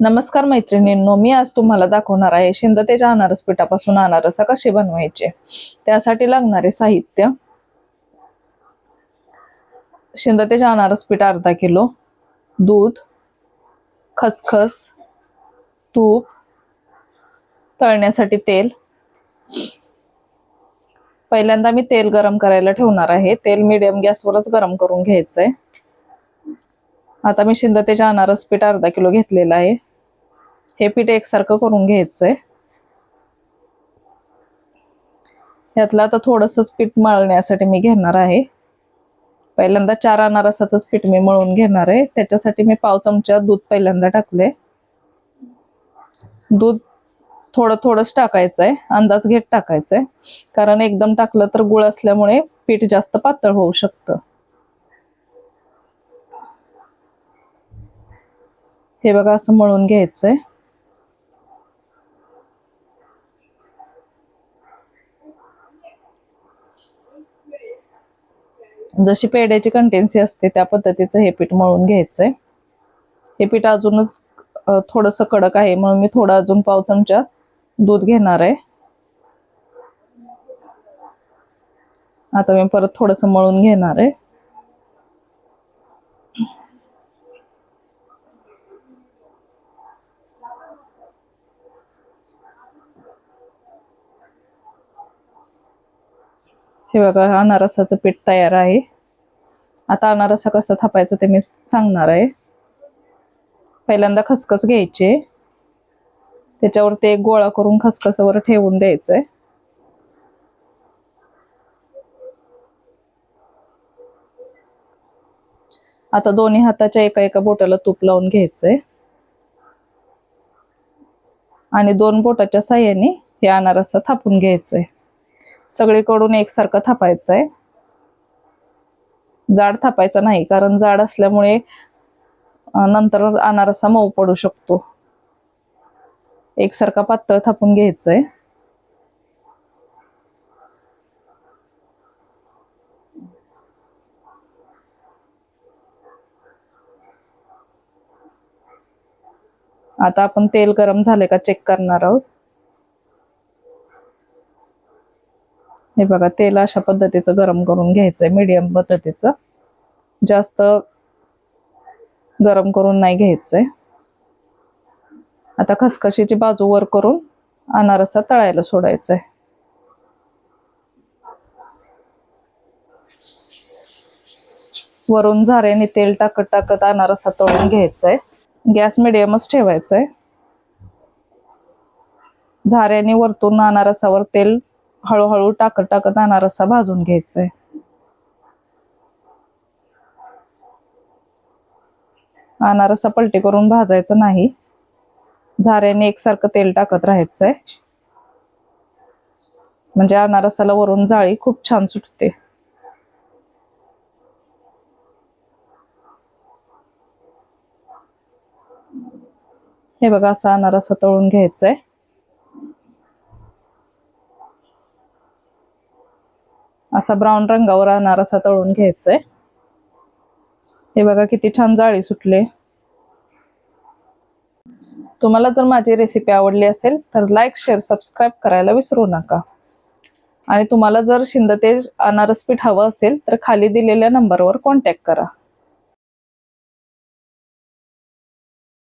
नमस्कार मैत्रिणींनो मी आज तुम्हाला दाखवणार आहे शिंदतेच्या अनारस पिठापासून अनारसा कसे बनवायचे? त्यासाठी लागणारे साहित्य. शिंदतेच्या अनारस पीठ अर्धा किलो. दूध. खसखस. तूप. तळण्यासाठी तेल. पहिल्यांदा मी तेल गरम करायला ठेवणार आहे. तेल मीडियम गॅसवरच गरम करून घ्यायचंय. आता मी शिंदतेच्या अनारस पीठ अर्धा किलो घेतलेला आहे. हे पीठ एकसारखं करून घ्यायचंय. यातलं आता थोडंसंच पीठ मळण्यासाठी मी घेणार आहे. पहिल्यांदा चार अनारसाचंच पीठ मी मळून घेणार आहे. त्याच्यासाठी मी पाव चमचा दूध पहिल्यांदा टाकले दूध थोडं थोडंच टाकायचं आहे अंदाज घेत टाकायचं आहे कारण एकदम टाकलं तर गुळ असल्यामुळे पीठ जास्त पातळ होऊ शकतं. हे बघा असं मळून घ्यायचंय. जशी पेड्याची कंटेन्सी असते त्या पद्धतीचं हे पीठ मळून घ्यायचंय. हे पीठ अजूनच थोडंसं कडक आहे म्हणून मी थोडं अजून पाव चमचा दूध घेणार आहे. आता मी परत थोडंसं मळून घेणार आहे. हे बघा हा अनारसाचं पीठ तयार आहे. आता अनारसा कसं थापायचं ते मी सांगणार आहे. पहिल्यांदा खसखस घ्यायचे. त्याच्यावर ते एक गोळा करून खसखसावर ठेवून द्यायचंय. आता दोन्ही हाताच्या एका एका बोटाला तूप लावून घ्यायचंय. आणि दोन बोटाच्या साह्याने हे अनारसा थापून घ्यायचंय. सगळीकडून एकसारखं थापायचं आहे जाड थापायचं नाही कारण जाड असल्यामुळे नंतर अनारसा मऊ पडू शकतो. एकसारखा पातळ थापून घ्यायचंय. आता आपण तेल गरम झाले का चेक करणार आहोत? हे बघा तेल अशा पद्धतीचं गरम करून घ्यायचंय मीडियम पद्धतीचं. जास्त गरम करून नाही घ्यायचंय. आता खसखशीची बाजू वर करून अनारसा तळायला सोडायचंय. वरून झाऱ्याने तेल टाकत टाकत अनारसा तळून घ्यायचंय. गॅस मिडियमच आहे झाऱ्याने वरतून अनारसावर तेल हळूहळू टाकत टाकत अनारसा भाजून घ्यायचंय. अनारसा पलटी करून भाजायचं नाही. झाऱ्याने एकसारखं तेल टाकत राहायचंय. म्हणजे अनारसाला वरून जाळी खूप छान सुटते. हे बघा असा अनारसा तळून घ्यायचंय. असा ब्राऊन रंगावर अनारसा तळून घ्यायचंय. हे बघा किती छान जाळी सुटले. तुम्हाला जर माझी रेसिपी आवडली असेल तर लाईक शेअर सबस्क्राईब करायला विसरू नका. आणि तुम्हाला जर शिंदतेज अनारस पीठ हवं असेल तर खाली दिलेल्या नंबरवर कॉन्टॅक्ट करा.